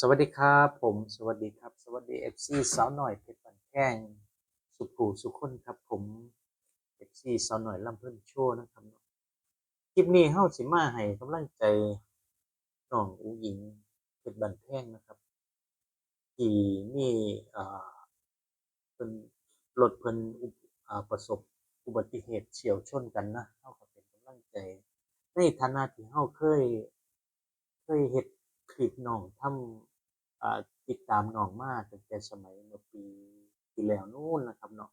สวัสดีครับผมสวัสดีครับ สวัสดีเอฟซีสาวหน่อยเพชรบันแข้งสุภูสุคนครับผมเอฟซีสาวหน่อยลำเพิ่นโชว์นะครับคลิปนี้เฮาสิมาให้กำลังใจน้องอูหญิงเพชรบันแข้งนะครับที่มีอ่าเพิ่นรถเพิ่นอุบอ่าประสบอุบัติเหตุเฉียวชนกันนะเฮาก็เป็นกำลังใจ ในฐานะที่เฮาเคย เคยเฮ็ด คลิปน้องทำติดตามน้องมาตั้งแต่สมัยเมื่อปีที่แล้วนู้นนะครับเนาะ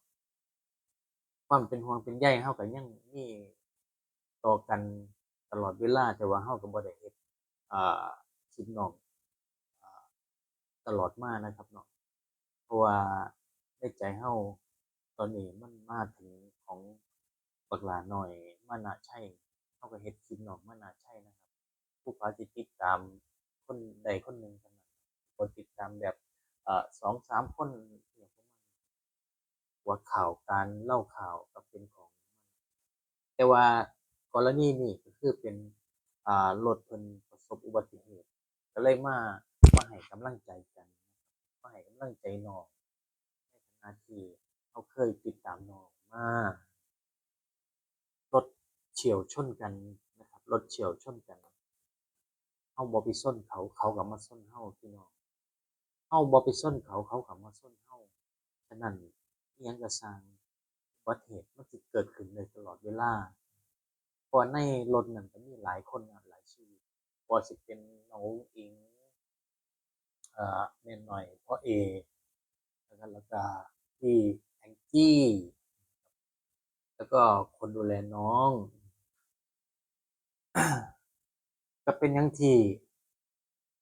ความเป็นห่วงเป็นใยเฮาก็ยังมีต่อกันตลอดเวลาแต่ว่าเฮาก็บ่ได้เฮ็ดคลิปน้องอตลอดมานะครับเนาะเพราะว่าในใจเฮาตอนนี้มันมาถึงของบักหลาน้อยมานะชัยเฮาก็เฮ็ดคลิปน้องมานะชัยนะครับ ผู้ฟ้าสิติดตาม คนใดคนหนึ่งเท่านั้นคนติดตามแบบสองสามคนอย่างประมาณหัวข่าวการเล่าข่าวก็เป็นของมันแต่ว่ากรณีนี้ก็คือเป็นรถเพิ่นประสบอุบัติเหตุก็เลยมามาให้กำลังใจกันมาให้กำลังใจน้องในฐานะที่เขาเคยติดตามน้องมารถเฉียวชนกันนะครับรถเฉียวชนกัน เฮาบ่ไปส้นเขาเขาก็มาส้นเฮาพี่น้องเฮาบ่ไปส้นเขาเขาก็มาส้นเฮาฉะนั้นอิหยังก็สร้างอุบัตเหตุมันสิเกิดขึ้นได้ตลอดเวลาเพราะว่าในรถนั้นก็มีหลายคนนะหลายชีวิตบ่สิเป็นน้องอิงเอ่อแม่น้อยพ่อเอแล้วก็แล้วก็พี่แองจี้แล้วก็คนดูแลน้อง ก็เป็นหยังที่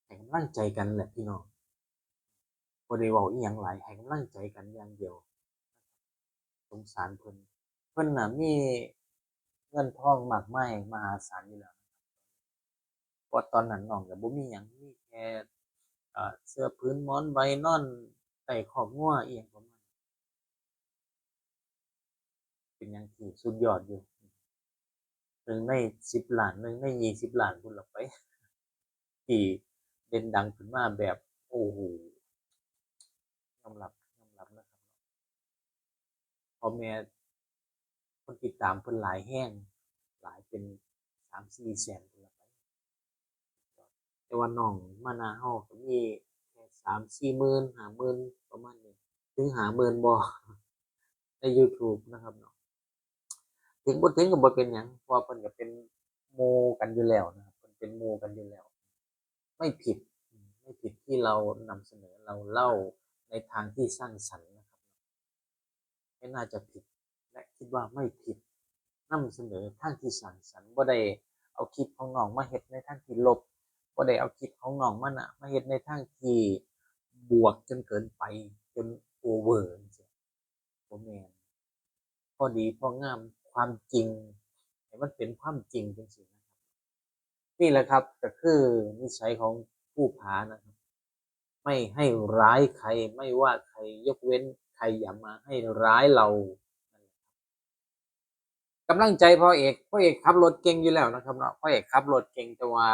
ให้กำลังใจกันแหละพี่น้องบ่ได้เว้าอิหยังหลายให้กำลังใจกันอย่างเดียว สงสารเพิ่นเพิ่นน่ะมีเงินทองมากมายมหาศาลอยู่แล้วเพราะตอนนั้นน้องก็บ่มีหยังมีแค่เสื้อผืนหมอนใบนอนใต้คอกงัวอิหยังประมาณเป็นหยังที่สุดยอดอยู่ หนึ่งใน10ล้านหนึ่งใน20ล้านพุ่นล่ะไปที่เด่นดังขึ้นมาแบบโอ้โฮยอมรับยอมรับนะครับพอแม่คนติดตามเพิ่นหลายแรงหลายเป็น3-4แสนพุ่นล่ะไปแต่ว่าน้องมานะเฮาก็มีแค่3-4หมื่น5หมื่นประมาณนี้ถึง5หมื่นบ่ในยูทูบนะครับเนาะ ถึงบ่ถึงก็บ่เป็นหยังเพราะว่าเพิ่นก็เป็นหมู่กันอยู่แล้วนะครับเพิ่นเป็นหมู่กันอยู่แล้ว ไม่ผิดไม่ผิดที่เรานำเสนอเราเล่าในทางที่สร้างสรรค์นะครับ ไม่น่าจะผิดและคิดว่าไม่ผิดนำเสนอทางที่สร้างสรรค์บ่ได้เอาคลิปของน้องมาเฮ็ดในทางที่ลบบ่ได้เอาคลิปของน้องมานะมาเฮ็ดในทางที่บวกจนเกินไปจนโอเวอร์จังซี้บ่แม่นพอดีพองาม ความจริงให้มันเป็นความจริงจังซี้นะครับ นี่แหละครับก็คือนิสัยของผู้ผานะครับ ไม่ให้ร้ายใครไม่ว่าใครยกเว้นใครอย่ามาให้ร้ายเรากำลังใจพ่อเอกพ่อเอกขับรถเก่งอยู่แล้วนะครับเนาะพ่อเอกขับรถเก่งแต่ว่า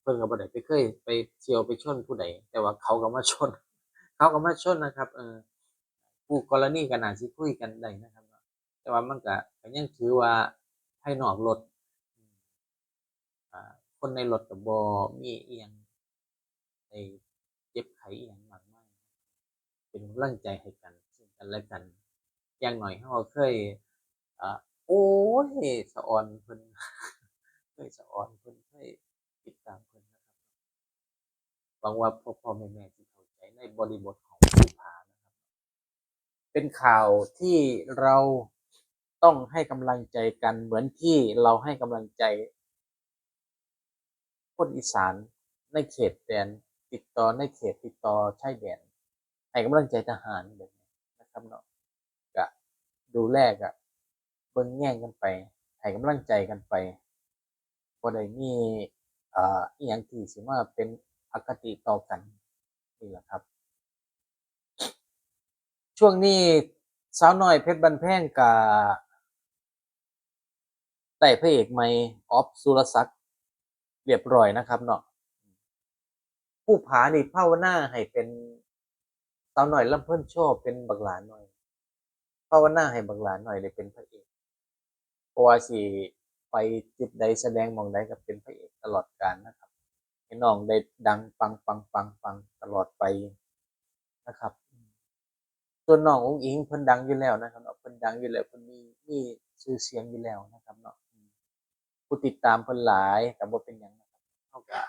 เพิ่นก็บ่ได้ไปเคยไปเฉี่ยวไปชนผู้ใดแต่ว่าเขาก็มาชน เขาก็มาชนนะครับ เออคู่กรณีก็น่าสิคุยกันได้นะครับ แต่ว่ามันก็ยังถือว่าภายนอกรถคนในรถก็บ่มีเอิหยังได้เจ็บไข้อิหยังมากมายเป็นกำลังใจให้กันซึ่งกันและกัน อย่างน้อยเราเคยอโอ๊ยสะออนเพิ่นเคยสะออนเพิ่นเคยติดตามเพิ่นนะครับหวังว่าพ่อพ่อแม่แม่สิเข้าใจในบริบทของภูผานะครับ เป็นข่าวที่เรา ต้องให้กำลังใจกันเหมือนที่เราให้กำลังใจ คนอีสานในเขตแดนติดต่อในเขตติดต่อชายแดนให้กำลังใจทหารแบบนี้นะครับเนาะก็ดูแลก็เบิ่งแย่งกันไปให้กำลังใจกันไปบ่ได้มีอ่ออิหยังที่สิมาเป็นอคติต่อกันนี่แหละครับ ช่วงนี้สาวน้อยเพชรบันแพงก็ ได้พระเอกใหม่ออฟสุรศักดิ์เรียบร้อยนะครับเนาะผู้ผานี่ภาวนาให้เป็นสาวหน่อยลำเพิ่นโชว์เป็นบักหลานหน่อยภาวนาให้บักหลานหน่อยได้เป็นพระเอกเพราะว่าสิไปจุดใดแสดงมองใดก็เป็นพระเอกตลอดกาลนะครับให้น้องได้ดังปังปังปังปังตลอดไปนะครับส่วนน้ององค์อิงเพิ่นดังอยู่แล้วนะครับเนาะเพิ่นดังอยู่แล้วเพิ่นมีมีชื่อเสียงอยู่แล้วนะครับเนาะ ผู้ติดตามเพิ่นหลายแต่บ่เป็นหยังนะครับเท่ากับ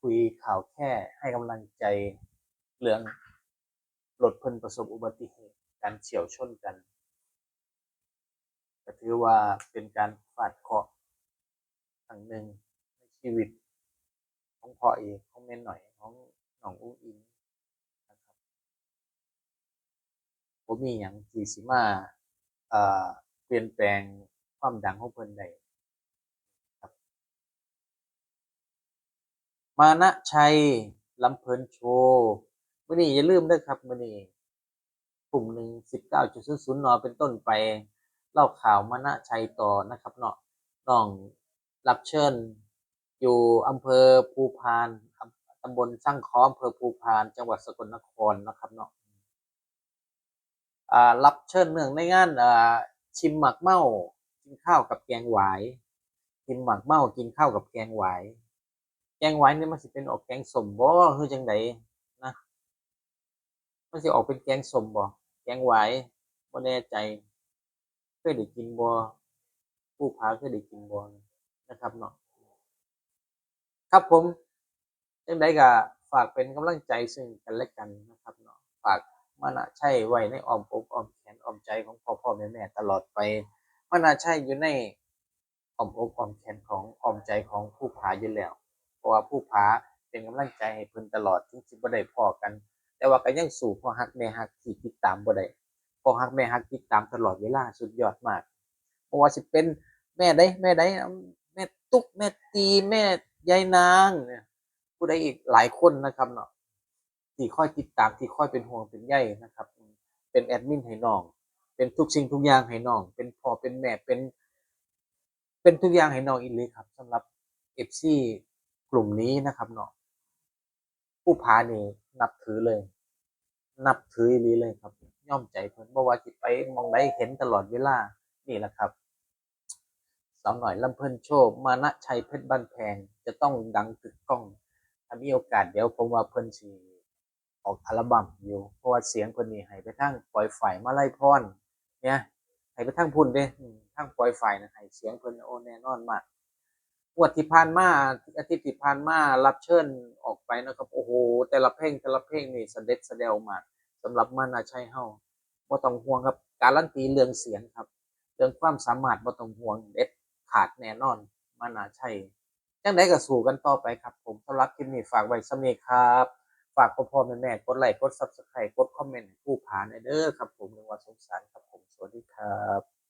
คุยข่าวแค่ให้กำลังใจเรื่องรถเพิ่นประสบอุบัติเหตุการเฉียวชนกันก็ถือว่าเป็นการฟาดเคราะห์ครั้งหนึ่งในชีวิต ของพ่อเองของแม่หน่อยของน้องอุ้งอิงนะครับผมมีอย่างที่สิมาเอ่อเปลี่ยนแปลงความดังของเพิ่นได้ครับ มานะชัยลำเพลินโชว์มื้อนี้อย่าลืมด้อครับมื้อนี้กลุ่มหนึ่งสิบเก้าจุดศูนย์ศูนย์นเป็นต้นไป เล่าข่าวมานะชัยต่อนะครับเนาะน้องรับเชิญ อยู่อำเภอภูพานตำบลสร้างค้ออำเภอภูพาน จังหวัดสกลนครนะครับเนาะรับเชิญเนื่องในงานชิมหมักเมากินข้าวกับแกงหวายชิมหมักเมากินข้าวกับแกงหวาย แกงหวายนี่มันสิเป็นออกแกงสมบ่คือจังไดนะมันสิออกเป็นแกงสมบ่แกงหวายบ่แน่ใจเคยได้กินบ่ผู้พาเคยได้กินบ่นะครับเนาะครับผมจังไดก็ฝากเป็นกำลังใจซึ่งกันและกันนะครับเนาะฝากมันน่ะใช่ไว้ในอ้อมอกอ้อมแขนอ้อมใจของพ่อพ่อแม่แม่ตลอดไปมันน่ะใช่อยู่ในอ้อมอกอ้อมแขนของอ้อมใจของผู้ผาอยู่แล้ว เพราะว่าผู้ผาเป็นกำลังใจให้เพิ่นตลอดถึงสิบ่ได้พ้อกัน แต่ว่าก็ยังสู้พ่อฮักแม่ฮักที่ติดตามบ่ได้พ่อฮักแม่ฮักติดตามตลอดเวลาสุดยอดมากบ่ว่าสิเป็นแม่ใดแม่ใดแม่ตุ๊กแม่ตีแม่ยายนางเนี่ยผู้ใดอีกหลายคนนะครับเนาะที่คอยติดตามที่คอยเป็นห่วงเป็นใยนะครับ เป็นแอดมินให้น้อง เป็นทุกสิ่งทุกอย่างให้น้อง เป็นพ่อเป็นแม่เป็น เป็นทุกอย่างให้น้องอีหลีครับสำหรับเอฟซี กลุ่มนี้นะครับเนาะผู้พานี่นับถือเลย นับถืออีหลีเลยครับ ย่อมใจเพิ่นบ่ว่าสิตไปมองใดเห็นตลอดเวลานี่แหละครับสาวหน่อยลำเพิ่นโชคมานะชัยเพชรบ้านแพงจะต้องดังตึกกล้อง ถ้ามีโอกาสเดี๋ยวผมว่าเพิ่นสิออกอัลบั้มอยู่ เพราะว่าเสียงเพิ่นนี่ให้ไปทางปล่อยฝ่ายมาไล่พรเนี่ยให้ไปทางพุ่นเด้อืมทางปล่อยฝ่ายนะให้เสียงเพิ่นโอแน่นอนมาก งวดที่ผ่านมาอาทิตย์ที่ผ่านมารับเชิญออกไปนะครับ โอ้โห แต่ละเพลงแต่ละเพลงนี่เสด็จเสดวมากสำหรับมานาชัยเฮาบ่ต้องห่วงครับ การันตีเรื่องเสียงครับ เรื่องความสามารถบ่ต้องห่วงเด็ดขาดแน่นอนมานาชัยจังไดก็สู้กันต่อไปครับ ผมสำหรับคลิปนี้ฝากไว้สำนี้ครับ ฝากพ่อพ่อแม่แม่กดไลค์กด Subscribe กดคอมเมนต์ผู้ผานอเด้อครับ ผมในวันสงสารครับผมสวัสดีครับ